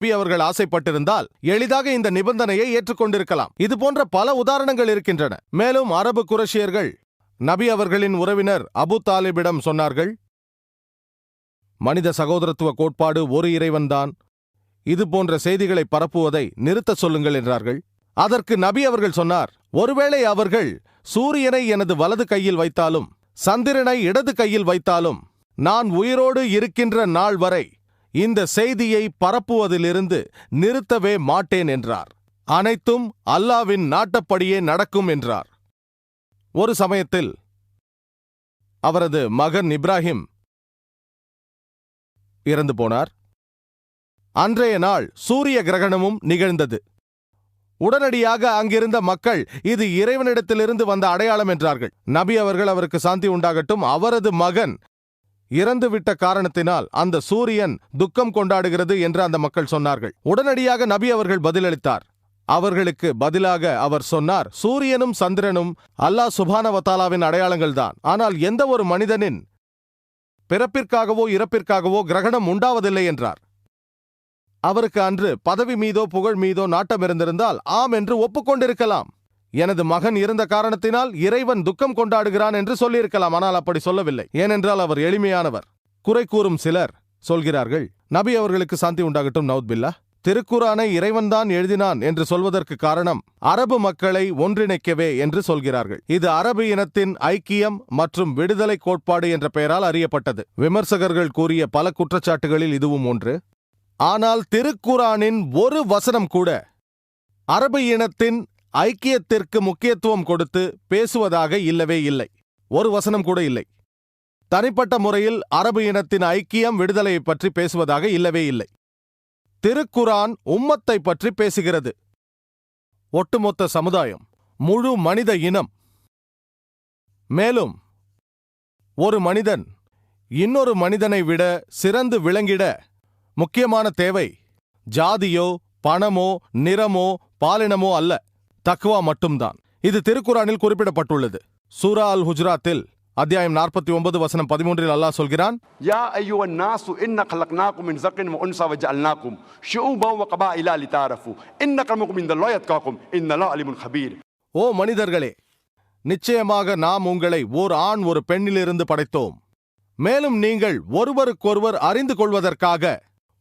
B அவர்கள் ஆசைப்பட்டிருந்தால் எளிதாக இந்த நிபந்தனையை ஏற்றுக்கொண்டிருக்கலாம். இது போன்ற பல உதாரணங்கள் இருக்கின்றன. மேலும் அரபு குரஷியர்கள் நபி அவர்களின் உறவினர் அபு தாலிபிடம் சொன்னார்கள் மனித சகோதரத்துவ கோட்பாடு ஒரு இறைவன்தான் இது போன்ற செய்திகளை பரப்புவதை நிறுத்தச் சொல்லுங்கள் என்றார்கள். அதற்கு நபி அவர்கள் சொன்னார் ஒருவேளை அவர்கள் சூரியனை எனது வலது கையில் வைத்தாலும் சந்திரனை இடது கையில் வைத்தாலும் நான் உயிரோடு இருக்கின்ற நாள் வரை இந்த செய்தியை பரப்புவதிலிருந்து நிறுத்தவே மாட்டேன் என்றார். அனைத்தும் அல்லாவின் நாட்டப்படியே நடக்கும் என்றார். ஒரு சமயத்தில் அவரது மகன் இப்ராஹிம் இறந்து போனார். அன்றைய நாள் சூரிய கிரகணமும் நிகழ்ந்தது. உடனடியாக அங்கிருந்த மக்கள் இது இறைவனிடத்திலிருந்து வந்த அடையாளம் என்றார்கள். நபி அவர்கள் அவருக்கு சாந்தி உண்டாகட்டும் அவரது மகன் இறந்துவிட்ட காரணத்தினால் அந்த சூரியன் துக்கம் கொண்டாடுகிறது என்று அந்த மக்கள் சொன்னார்கள். உடனடியாக நபி அவர்கள் பதிலளித்தார். அவர்களுக்கு பதிலாக அவர் சொன்னார் சூரியனும் சந்திரனும் அல்லாஹ் சுபானவத்தாலாவின் அடையாளங்கள்தான் ஆனால் எந்த ஒரு மனிதனின் பிறப்பிற்காகவோ இறப்பிற்காகவோ கிரகணம் உண்டாவதில்லை என்றார். அவருக்கு அன்று பதவி மீதோ புகழ் மீதோ நாட்டம் இருந்திருந்தால் ஆம் என்று ஒப்புக்கொண்டிருக்கலாம். எனது மகன் இருந்த காரணத்தினால் இறைவன் துக்கம் கொண்டாடுகிறான் என்று சொல்லியிருக்கலாம் ஆனால் அப்படி சொல்லவில்லை. ஏனென்றால் அவர் எளிமையானவர். குறை கூறும் சிலர் சொல்கிறார்கள் நபி அவர்களுக்கு சாந்தி உண்டாகட்டும் நவுத் பில்லா. திருக்குரானை இறைவன்தான் எழுதினான் என்று சொல்வதற்கு காரணம் அரபு மக்களை ஒன்றிணைக்கவே என்று சொல்கிறார்கள். இது அரபு இனத்தின் ஐக்கியம் மற்றும் விடுதலை கோட்பாடு என்ற பெயரால் அறியப்பட்டது. விமர்சகர்கள் கூறிய பல குற்றச்சாட்டுகளில் இதுவும் ஒன்று. ஆனால் திருக்குரானின் ஒரு வசனம் கூட அரபு இனத்தின் ஐக்கியத்திற்கு முக்கியத்துவம் கொடுத்து பேசுவதாக இல்லவே இல்லை. ஒரு வசனம் கூட இல்லை. தனிப்பட்ட முறையில் அரபு இனத்தின் ஐக்கியம் விடுதலையை பற்றி பேசுவதாக இல்லவே இல்லை. திருக்குரான் உம்மத்தை பற்றி பேசுகிறது. ஒட்டுமொத்த சமுதாயம் முழு மனித இனம். மேலும் ஒரு மனிதன் இன்னொரு மனிதனை விட சிறந்து விளங்கிட முக்கியமான தேவை ஜாதியோ பணமோ நிறமோ பாலினமோ அல்ல. தக்குவா மட்டும்தான். இது திருக்குறானில் குறிப்பிடப்பட்டுள்ளது. சூரா அல் ஹுஜராத்தில் அத்தியாயம் நாற்பத்தி ஒன்பது வசனம் பதிமூன்றில் அல்லாஹ் சொல்கிறான் யா ஐயோ நாசு இன்ன கலக்னாக்கும் இன் ஜக்கின் உன்சா வஜ் அல்னாக்கும் ஷூபா வகபா இலா லி தாரஃபு இன்ன கமக்கும் இந்த லோயத் காக்கும் இந்த லா அலிமுன் ஹபீர். ஓ மனிதர்களே நிச்சயமாக நாம் உங்களை ஓர் ஆண் ஒரு பெண்ணிலிருந்து படைத்தோம். மேலும் நீங்கள் ஒருவருக்கொருவர் அறிந்து கொள்வதற்காக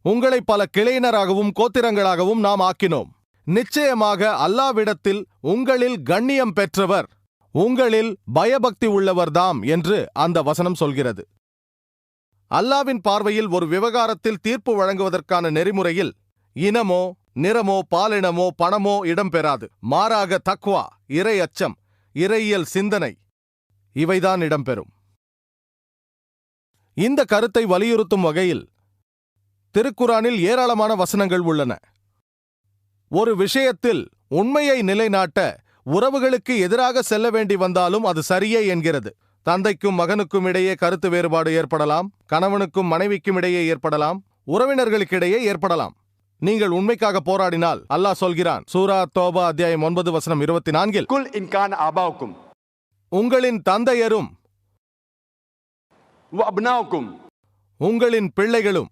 உங்களை பல கிளையினராகவும் கோத்திரங்களாகவும் நாம் ஆக்கினோம். நிச்சயமாக அல்லாவிடத்தில் உங்களில் கண்ணியம் பெற்றவர். உங்களில் பயபக்தி உள்ளவர்தாம் என்று அந்த வசனம் சொல்கிறது. அல்லாவின் பார்வையில் ஒரு விவகாரத்தில் தீர்ப்பு வழங்குவதற்கான நெறிமுறையில் இனமோ நிறமோ பாலினமோ பணமோ இடம்பெறாது மாறாக தக்வா இறை அச்சம் இறையியல் சிந்தனை இவைதான் இடம்பெறும் இந்த கருத்தை வலியுறுத்தும் வகையில் திருக்குறானில் ஏராளமான வசனங்கள் உள்ளன. ஒரு விஷயத்தில் உண்மையை நிலைநாட்ட உறவுகளுக்கு எதிராக செல்ல வேண்டி வந்தாலும் அது சரியே என்கிறது. தந்தைக்கும் மகனுக்கும் இடையே கருத்து வேறுபாடு ஏற்படலாம். கணவனுக்கும் மனைவிக்கும் இடையே ஏற்படலாம். உறவினர்களுக்கிடையே ஏற்படலாம். நீங்கள் உண்மைக்காக போராடினால் அல்லாஹ் சொல்கிறான் சூரா தோபா அத்தியாயம் ஒன்பது வசனம் இருபத்தி நான்கில் அபாவுக்கும். உங்களின் தந்தையரும் உங்களின் பிள்ளைகளும்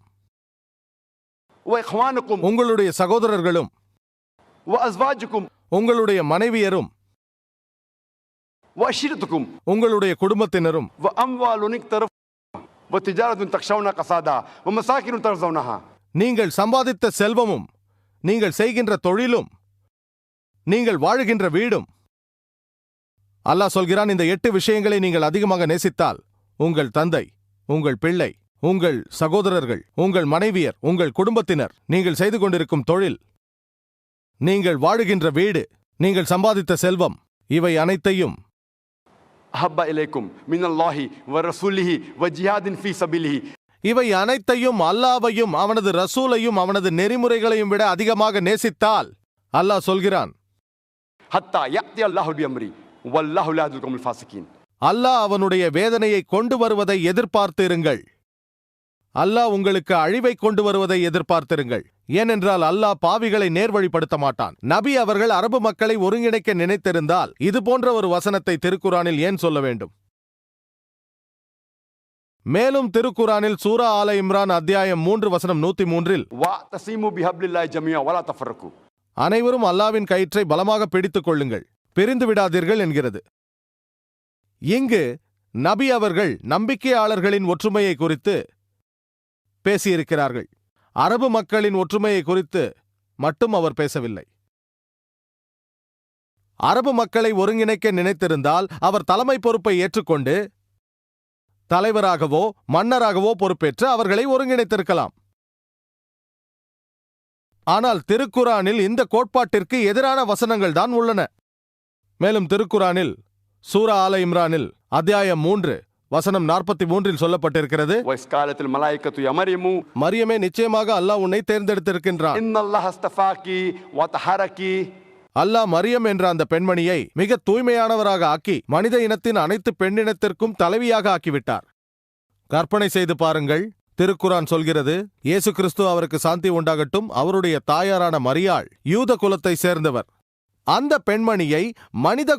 உங்களுடைய சகோதரர்களும் உங்களுடைய மனைவியரும் உங்களுடைய குடும்பத்தினரும் நீங்கள் சம்பாதித்த செல்வமும் நீங்கள் செய்கின்ற தொழிலும் நீங்கள் வாழுகின்ற வீடும். அல்லாஹ் சொல்கிறான் இந்த எட்டு விஷயங்களை நீங்கள் அதிகமாக நேசித்தால் உங்கள் தந்தை உங்கள் பிள்ளை உங்கள் சகோதரர்கள் உங்கள் மனைவியர் உங்கள் குடும்பத்தினர் நீங்கள் செய்து கொண்டிருக்கும் தொழில் நீங்கள் வாழுகின்ற வீடு நீங்கள் சம்பாதித்த செல்வம் இவை அனைத்தையும் அஹப்பா இலைக்கும் மினல்லாஹி வ ரசூலிஹி வ ஜிஹாதின் ஃபீ இவை அனைத்தையும் அல்லாவையும் அவனது ரசூலையும் அவனது நெறிமுறைகளையும் விட அதிகமாக நேசித்தால் அல்லாஹ் சொல்கிறான் ஹத்தா யக்தி அல்லாஹு அம்ரி வல்லாஹு லா துல்கமுல் ஃபாசிகீன் அல்லாஹ் அவனுடைய வேதனையை கொண்டு வருவதை எதிர்பார்த்து இருங்கள் அல்லாஹ் உங்களுக்கு அழிவை கொண்டு வருவதை எதிர்பார்த்திருங்கள். ஏனென்றால் அல்லாஹ் பாவிகளை நேர்வழிப்படுத்த மாட்டான். நபி அவர்கள் அரபு மக்களை ஒருங்கிணைக்க நினைத்திருந்தால் இது போன்ற ஒரு வசனத்தை திருக்குறானில் ஏன் சொல்ல வேண்டும்? மேலும் திருக்குறானில் சூரா ஆல இம்ரான் அத்தியாயம் மூன்று வசனம் நூத்தி மூன்றில் அனைவரும் அல்லாவின் கயிற்றை பலமாக பிடித்துக் கொள்ளுங்கள். பிரிந்து விடாதீர்கள் என்கிறது. இங்கு நபி அவர்கள் நம்பிக்கையாளர்களின் ஒற்றுமையை குறித்து பேசியிருக்கிறார்கள். அரபு மக்களின் ஒற்றுமையை குறித்து மட்டும் அவர் பேசவில்லை. அரபு மக்களை ஒருங்கிணைக்க நினைத்திருந்தால் அவர் தலைமை பொறுப்பை ஏற்றுக்கொண்டு தலைவராகவோ மன்னராகவோ பொறுப்பேற்று அவர்களை ஒருங்கிணைத்திருக்கலாம். ஆனால் திருக்குரானில் இந்த கோட்பாட்டிற்கு எதிரான வசனங்கள் தான் உள்ளன. மேலும் திருக்குரானில் சூரா ஆல இம்ரானில் அத்தியாயம் மூன்று வசனம் நாற்பத்தி மூன்றில் சொல்லப்பட்டிருக்கிறது. மரியமே. நிச்சயமாக அல்லாஹ் உன்னை தேர்ந்தெடுத்திருக்கின்றான். அல்லாஹ் மரியம் என்ற அந்த பெண்மணியை மிக தூய்மையானவராக ஆக்கி மனித இனத்தின் அனைத்து பெண்ணினத்திற்கும் தலைவியாக ஆக்கிவிட்டார். கற்பனை செய்து பாருங்கள் திருக்குரான் சொல்கிறது இயேசு கிறிஸ்து அவருக்கு சாந்தி உண்டாகட்டும் அவருடைய தாயாரான மரியாள் யூத குலத்தை சேர்ந்தவர். அந்த பெண்மணியை மனித